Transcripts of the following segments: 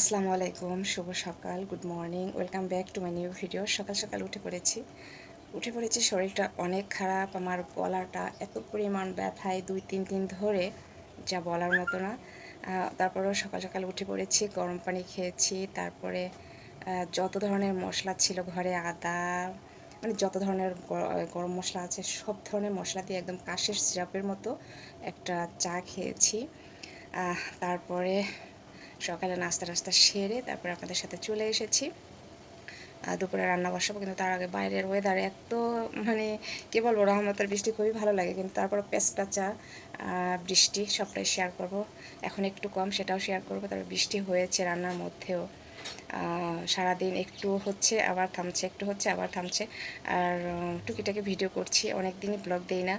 আসসালামু আলাইকুম, শুভ সকাল good morning welcome back to my new video সকাল সকাল উঠে পড়েছি। উঠে পড়েছি, শরীরটা অনেক খারাপ, আমার গলাটা এত পরিমাণ ব্যথায় দুই, তিন দিন ধরে, যা বলার মতো না। তারপরেও সকাল সকাল উঠে পড়েছি, গরম পানি খেয়েছি, তারপরে যত ধরনের মশলা ছিল ঘরে, আদা মানে যত ধরনের গরম মশলা আছে, সব ধরনের মশলা দিয়ে একদম কাশের সিরাপের মতো একটা চা খেয়েছি। তারপরে সকালে নাস্তা টাস্তা সেরে তারপর আপনাদের সাথে চলে এসেছি। দুপুরে রান্না বসাবো, কিন্তু তার আগে বাইরের ওয়েদার এত মানে কী বলব, রহমতের বৃষ্টি খুবই ভালো লাগে, কিন্তু তারপর পেঁচপাচা বৃষ্টি সবটাই শেয়ার করব। এখন একটু কম সেটাও শেয়ার করব, তারপর বৃষ্টি হয়েছে রান্নার মধ্যেও। সারাদিন একটু হচ্ছে, আবার থামছে, একটু হচ্ছে, আবার থামছে। আর টুকিটাকি ভিডিও করছি অনেক দিনই ব্লগ দেই না।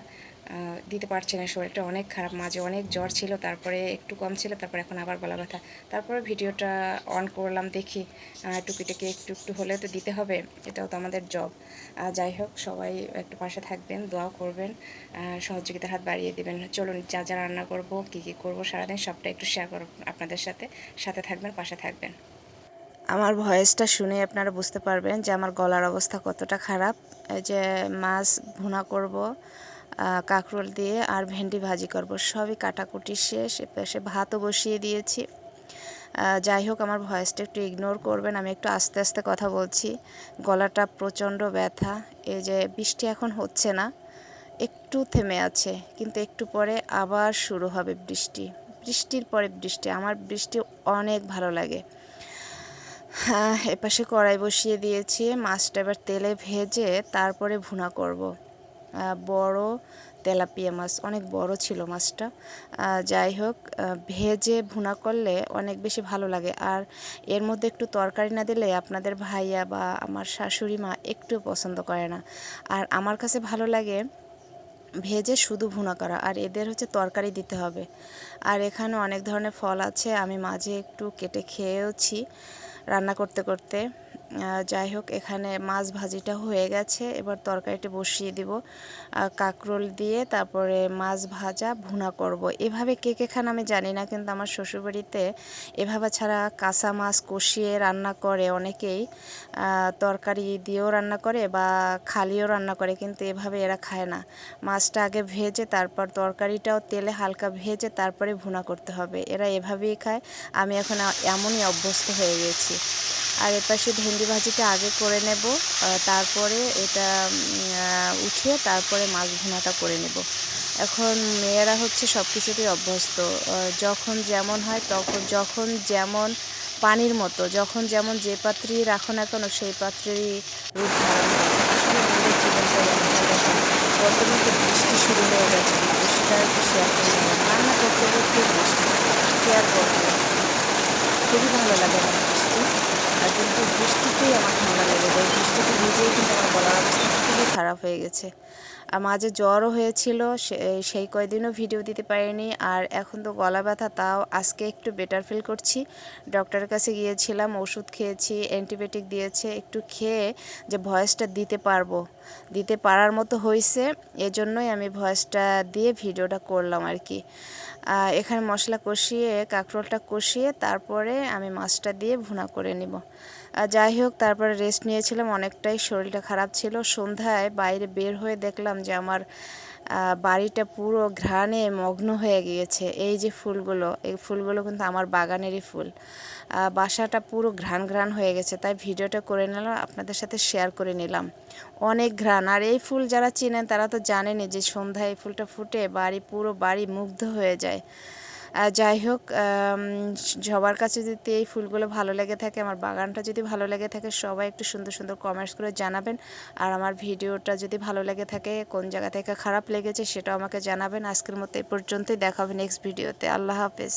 দিতে পারছে না, শরীরটা অনেক খারাপ, মাঝে অনেক জ্বর ছিল, তারপরে একটু কম ছিল, তারপরে এখন আবার গলা ব্যথা। তারপরে ভিডিওটা অন করলাম, দেখি টুকিটাকি একটু একটু হলে তো দিতে হবে, এটাও তো আমাদের জব যাই হোক, সবাই একটু পাশে থাকবেন দোয়া করবেন সহযোগিতার হাত বাড়িয়ে দিবেন। চলুন, যা যা রান্না করব, কী কী করব, সারাদিন সবটা একটু শেয়ার করব আপনাদের সাথে সাথে থাকবেন, পাশে থাকবেন। আমার ভয়েসটা শুনে আপনারা বুঝতে পারবেন যে আমার গলার অবস্থা কতটা খারাপ। এই যে মাছ ভুনা করব কাঁকরোল দিয়ে আর ভেন্ডি ভাজি করব, সবই কাটাকুটি শেষ। এপাশে ভাতও বসিয়ে দিয়েছি। যাই হোক, আমার ভয়েসটা একটু ইগনোর করবেন, আমি একটু আস্তে আস্তে কথা বলছি। গলাটা প্রচণ্ড ব্যথা, এই যে বৃষ্টি এখন হচ্ছে না, একটু থেমে আছে, কিন্তু একটু পরে আবার শুরু হবে বৃষ্টি। বৃষ্টির পরে বৃষ্টি, আমার বৃষ্টি অনেক ভালো লাগে। এপাশে কড়াই বসিয়ে দিয়েছি, মাছটা এবার তেলে ভেজে তারপরে ভুনা করব। বড় তেলাপিয়া মাছ, অনেক বড় ছিল মাছটা। যাই হোক ভেজে ভুনা করলে অনেক বেশি ভালো লাগে। আর এর মধ্যে একটু তরকারি না দিলে আপনাদের ভাইয়া বা আমার শাশুড়ি মা একটু পছন্দ করে না। আর আমার কাছে ভালো লাগে ভেজে শুধু ভুনা করা, আর এদের হচ্ছে তরকারি দিতে হবে। আর এখানে অনেক ধরনের ফল আছে, আমি মাঝে একটু কেটে খেয়েওছি। রান্না করতে করতে। যাই হোক, এখানে মাছ ভাজিটা হয়ে গেছে। এবার তরকারিটা বসিয়ে দিব। কাঁকরোল দিয়ে তারপরে মাছ ভাজা ভুনা করব। এভাবে কে কে খান আমি জানি না, কিন্তু আমার শ্বশুরবাড়িতে এভাবে ছাড়া কাঁচা মাছ কষিয়ে রান্না করে অনেকেই। তরকারি দিয়েও রান্না করে বা খালিও রান্না করে, কিন্তু এভাবে এরা খায় না। মাছটা আগে ভেজে তারপর তরকারিটাও তেলে হালকা ভেজে তারপরে ভুনা করতে হবে। এরা এভাবেই খায়। আমি এখন এমনই অভ্যস্ত হয়ে গেছি। আর এপাশে ভেন্ডি ভাজিটা আগে করে নেব তারপরে এটা উঠিয়ে তারপরে মাছ ভুনাটা করে নেব। এখন মেয়েরা হচ্ছে সব কিছুতেই অভ্যস্ত যখন যেমন হয় তখন, যখন যেমন পানির মতো, যখন যেমন যে পাত্রী রাখো না কেন সেই পাত্রেরই রূপ ধারণ আসলে মেয়েদের জীবনটা বর্তমানে তো বৃষ্টি শুরু হয়ে গেছে, বৃষ্টিটা একটু শেয়ার করে রান্না করতে করতে বৃষ্টি শেয়ার করতে খুবই ভালো লাগে বৃষ্টি আর কিন্তু বৃষ্টিতেই আমার ঠান্ডা লেগে যায়। বৃষ্টিতে ভিজেই কিন্তু আমার গলার অবস্থা খুবই খারাপ হয়ে গেছে। আর মাঝে জ্বরও হয়েছিল সেই কয়দিনও ভিডিও দিতে পারিনি। আর এখন তো গলা ব্যথা, তাও আজকে একটু বেটার ফিল করছি। ডক্টরের কাছে গিয়েছিলাম, ওষুধ খেয়েছি অ্যান্টিবায়োটিক দিয়েছে। একটু খেয়ে যে ভয়েসটা দিতে পারব। দিতে পারার মতো হয়েছে এজন্যই আমি ভয়েসটা দিয়ে ভিডিওটা করলাম আর কি। এখানে মশলা কষিয়ে, কাঁকরোলটা কষিয়ে তারপরে আমি মাছটা দিয়ে ভুনা করে নিব। যাই হোক, তারপরে রেস্ট নিয়েছিলাম, অনেকটাই শরীরটা খারাপ ছিল। সন্ধ্যায় বাইরে বের হয়ে দেখলাম যে আমার বাড়িটা পুরো ঘ্রাণে মগ্ন হয়ে গিয়েছে। এই যে ফুলগুলো, এই ফুলগুলো কিন্তু আমার বাগানেরই ফুল। বাসাটা পুরো ঘ্রাণ ঘ্রাণ হয়ে গেছে, তাই ভিডিওটা করে নিলাম, আপনাদের সাথে শেয়ার করে নিলাম। অনেক ঘ্রাণ, আর এই ফুল যারা চিনেন তারা তো জানেনই যে সন্ধ্যায় এই ফুলটা ফুটে বাড়ি, পুরো বাড়ি মুগ্ধ হয়ে যায়। যাই হোক সবার কাছে যদি এই ফুলগুলো ভালো লেগে থাকে, আমার বাগানটা যদি ভালো লেগে থাকে, সবাই একটু সুন্দর সুন্দর কমেন্টস করে জানাবেন। আর আমার ভিডিওটা যদি ভালো লেগে থাকে, কোন জায়গা থেকে খারাপ লেগেছে সেটাও আমাকে জানাবেন। আজকের মতো এই পর্যন্তই, দেখা হবে নেক্সট ভিডিওতে আল্লাহ হাফেজ।